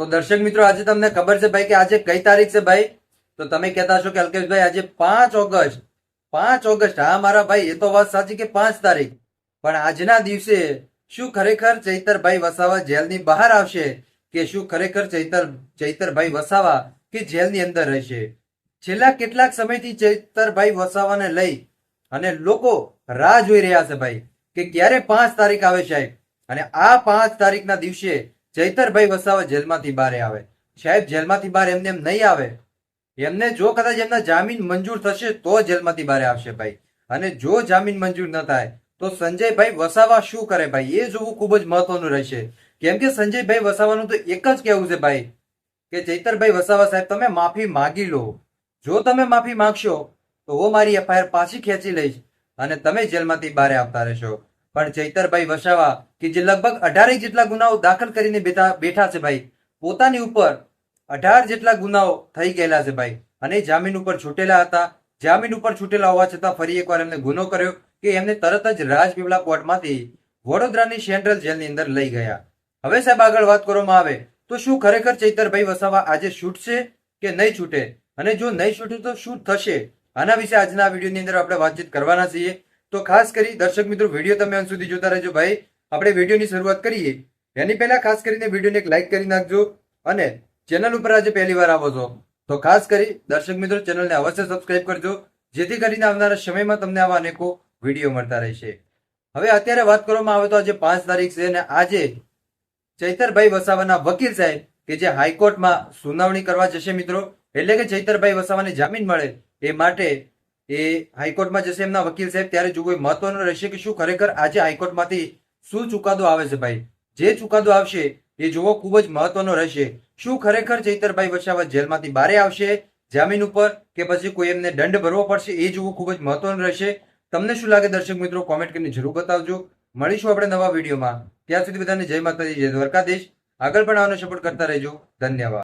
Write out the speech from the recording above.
તો દર્શક મિત્રો, આજે તમને ખબર છે ભાઈ કે આજે કઈ તારીખ છે ભાઈ? તો તમે કહેતા છો કે અલ્કેશભાઈ, આજે પાંચ ઓગસ્ટ. પાંચ ઓગસ્ટ. હા, મારા ભાઈ, એ તો વાત સાચી કે પાંચ તારીખ. પણ આજના દિવસે શું ખરેખર ચૈતરભાઈ વસાવા જેલની બહાર આવશે કે શું ખરેખર ચૈતર, ચૈતરભાઈ વસાવા કે જેલની અંદર રહેશે? છેલ્લા કેટલાક સમયથી ચૈતરભાઈ વસાવાને લઈ અને લોકો રાહ જોઈ રહ્યા છે ભાઈ કે ક્યારે પાંચ તારીખ આવે સાહેબ? અને આ પાંચ તારીખના દિવસે ચૈતરભાઈ વસાવા જેલમાંથી બહાર આવે. સાહેબ, જેલમાંથી બહાર એમને એમ નહીં આવે. એમને જો કદાચ એમના જામીન મંજૂર થશે તો જેલમાંથી બહાર આવશે ભાઈ. અને જો જામીન મંજૂર ન થાય, તો સંજયભાઈ વસાવા શું કરે ભાઈ? એ જોવું ખૂબ જ મહત્વનું રહેશે. કેમ કે સંજયભાઈ વસાવાનું તો એક જ કહેવું છે ભાઈ, કે ચૈતરભાઈ વસાવા સાહેબ, તમે માફી માગી લો. જો તમે માફી માંગશો, તો હું મારી એફઆઈઆર પાછી ખેંચી લઈશ અને તમે જેલમાંથી બહાર આવતા રહેશો. પણ ચૈતરભાઈ વસાવા કે જે લગભગ અઢારે જેટલા ગુનાઓ દાખલ કરીને બેઠા છે ભાઈ, પોતાની ઉપર અઢાર જેટલા ગુનાઓ થઈ ગયેલા છે ભાઈ. અને જામીન ઉપર છૂટેલા હતા. જામીન ઉપર છૂટેલા હોવા છતાં ફરી એકવાર એમને ગુનો કર્યો કે એમને તરત જ રાજપીપળા કોર્ટમાંથી વડોદરાની સેન્ટ્રલ જેલની અંદર લઈ ગયા. હવે સાહેબ આગળ વાત કરવામાં આવે તો શું ખરેખર ચૈતરભાઈ વસાવા આજે છૂટશે કે નહીં છૂટે? અને જો નહીં છૂટે તો શું થશે? આના વિશે આજના વિડીયોની અંદર આપણે વાતચીત કરવાના છીએ. તો ખાસ કરી દર્શક મિત્રો, વીડિયો તમે અંત સુધી જોતા રહેજો ભાઈ. આપણે વિડીયોની શરૂઆત કરીએ. એની પહેલા ખાસ કરીને વિડીયોને એક લાઈક કરી નાખજો અને ચેનલ ઉપર આજે પહેલી વાર આવો છો, તો ખાસ કરી દર્શક મિત્રો, ચેનલને અવશ્ય સબસ્ક્રાઇબ કરજો, જેથી કરીને આવનારા સમયમાં તમને આવા અનેકો વીડિયો મળતા રહેશે. હવે અત્યારે વાત કરવામાં આવે તો આજે પાંચ તારીખ છે અને આજે ચૈતરભાઈ વસાવાના વકીલ સાહેબ કે જે હાઈકોર્ટમાં સુનાવણી કરવા જશે મિત્રો, એટલે કે ચૈતરભાઈ વસાવાને જામીન મળે એ માટે એ હાઈકોર્ટમાં જશે એમના વકીલ સાહેબ, ત્યારે જોવું એ મહત્વનું રહેશે કે શું, ખરેખર આજે હાઈકોર્ટમાંથી શું ચુકાદો આવે છે ભાઈ? જે ચુકાદો આવશે, એ જોવો, ખૂબ જ મહત્વનો રહેશે. શું ખરેખર ચૈતરભાઈ વસાવત જેલમાંથી બારે આવશે, જામીન ઉપર કે પછી કોઈ એમને દંડ ભરવો પડશે, એ જોવું ખૂબ જ મહત્વનું રહેશે. તમને શું લાગે દર્શક મિત્રો? કોમેન્ટ કરીને જરૂર બતાવજો. મળીશું આપણે નવા વિડીયોમાં. ત્યાં સુધી બધાને જય માતાજી, જય દ્વારકાધીશ. આગળ પણ આવવાનો સપોર્ટ કરતા રહેજો. ધન્યવાદ.